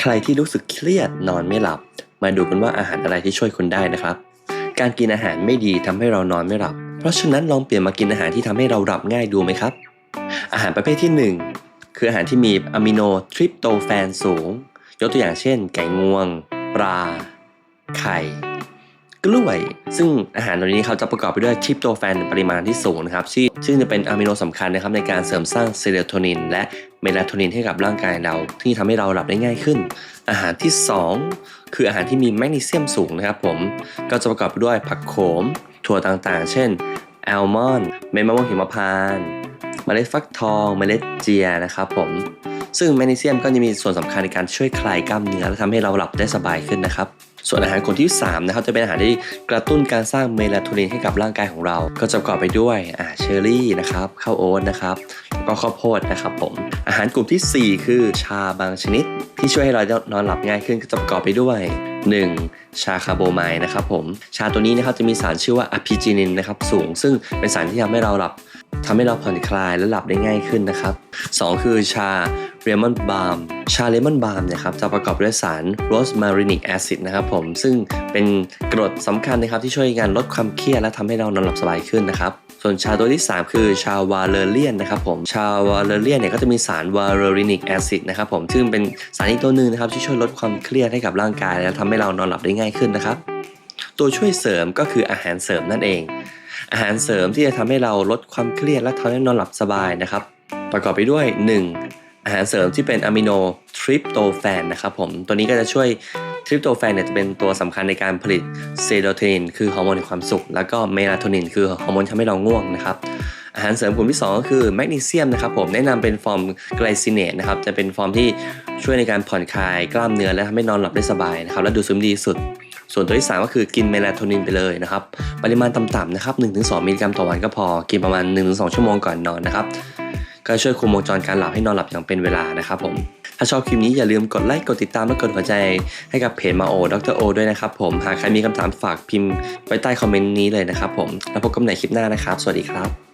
ใครที่รู้สึกเครียดนอนไม่หลับ มาดูกันว่าอาหารอะไรที่ช่วยคุณได้นะครับ การกินอาหารไม่ดีทำให้เรานอนไม่หลับ เพราะฉะนั้นลองเปลี่ยนมากินอาหารที่ทำให้เราหลับง่ายดูไหมครับ อาหารประเภทที่ 1 คืออาหารที่มีอะมิโนทริปโตแฟนสูง ยกตัวอย่างเช่น ไก่งวง ปลา ไข่กล้วย ซึ่งอาหารเหล่านี้เขาจะประกอบไปด้วยทริปโตแฟนปริมาณที่สูงนะครับที่ซึ่งจะเป็นอะมิโนสำคัญนะครับในการเสริมสร้างเซโรโทนิน และ เมลาโทนินให้กับร่างกายเราที่ทำให้เราหลับได้ง่ายขึ้น อาหารที่ 2 คืออาหารที่มีแมกนีเซียมสูงนะครับผม ก็จะประกอบไปด้วยผักโขม ถั่วต่างๆ เช่นแอลมอนด์เม็ดมะม่วงหิมพานต์เมล็ดฟักทอง เมล็ดเจียนะครับผม ซึ่งแมกนีเซียมก็จะมีส่วนสำคัญในการช่วยคลายกล้ามเนื้อและทำให้เราหลับได้สบายขึ้นนะครับ ส่วนอาหารกลุ่มที่ 3 นะครับจะเป็นอาหารที่กระตุ้นการสร้างเมลาโทนินให้กับร่างกายของเรา ก็จะประกอบไปด้วยอ่าเชอร์รี่นะครับข้าวโอ๊ตนะครับแล้วก็ข้าวโพดนะครับผมอาหารกลุ่มทีสี่4 คือชาบางชนิด ที่ช่วยให้เรานอนหลับง่ายขึ้นก็จะประกอบไปด้วย 1. ชาคาโบไมล์นะครับผมชาตัวนี้นะครับจะมีสารชื่อว่าอะพิจินินนะครับสูง ซึ่งเป็นสารที่ทำให้เราหลับ ทำให้เราผ่อนคลายและหลับได้ง่ายขึ้นนะครับ 2 คือชาเลมอนบาล์มชาเลมอนบาล์มเนี่ยครับจะประกอบด้วยสารโรสมารินิกแอซิดนะครับผมซึ่งเป็นกรดสำคัญนะครับที่ช่วยงานลดความเครียดและทำให้เรานอนหลับสบายขึ้นนะครับส่วนชาตัวที่ 3 คือชาวาเลเลียนนะครับผมชาวาเลเลียนเนี่ยก็จะมีสารวาเลรินิกแอซิดนะครับผมซึ่งเป็นสารอีกตัวหนึ่งนะครับที่ช่วยลดความเครียดให้กับร่างกาย และทำให้เรานอนหลับได้ง่ายขึ้นนะครับตัวช่วยเสริมก็คืออาหารเสริมนั่นเอง อาหารเสริมที่จะทำให้เราลดความเครียดและทำให้นอนหลับสบายนะครับ ประกอบไปด้วย 1. อาหารเสริมที่เป็นอะมิโนทริปโตแฟนนะครับผมตัวนี้ก็จะช่วยทริปโตแฟนเนี่ยจะเป็นตัวสำคัญในการผลิตเซโรโทนินคือฮอร์โมนแห่งความสุข แล้วก็เมลาโทนินคือฮอร์โมนที่ทำให้เราง่วงนะครับอาหารเสริมกลุ่มที่ 2 ก็คือแมกนีเซียมนะครับผมแนะนำเป็นฟอร์มไกลซิเนตนะครับจะเป็นฟอร์มที่ช่วยในการผ่อนคลายกล้ามเนื้อและทำให้นอนหลับได้สบายนะครับและดูซึมดีสุด ส่วนตัวที่3ก็คือกินเมลาโทนินไปเลยนะครับ ปริมาณต่ำๆนะครับ 1-2 มิลลิกรัมต่อวันก็พอ กินประมาณ 1-2 ชั่วโมงก่อนนอนนะครับ ก็ช่วยคุมวงจรการหลับให้นอนหลับอย่างเป็นเวลานะครับผม ถ้าชอบคลิปนี้อย่าลืมกดไลค์ กดติดตาม และกดหัวใจให้กับเพจมาโอดรโอด้วยนะครับผม หากใครมีคำถามฝากพิมพ์ไว้ใต้คอมเมนต์นี้เลยนะครับผม แล้วพบกันใหม่คลิปหน้านะครับ สวัสดีครับ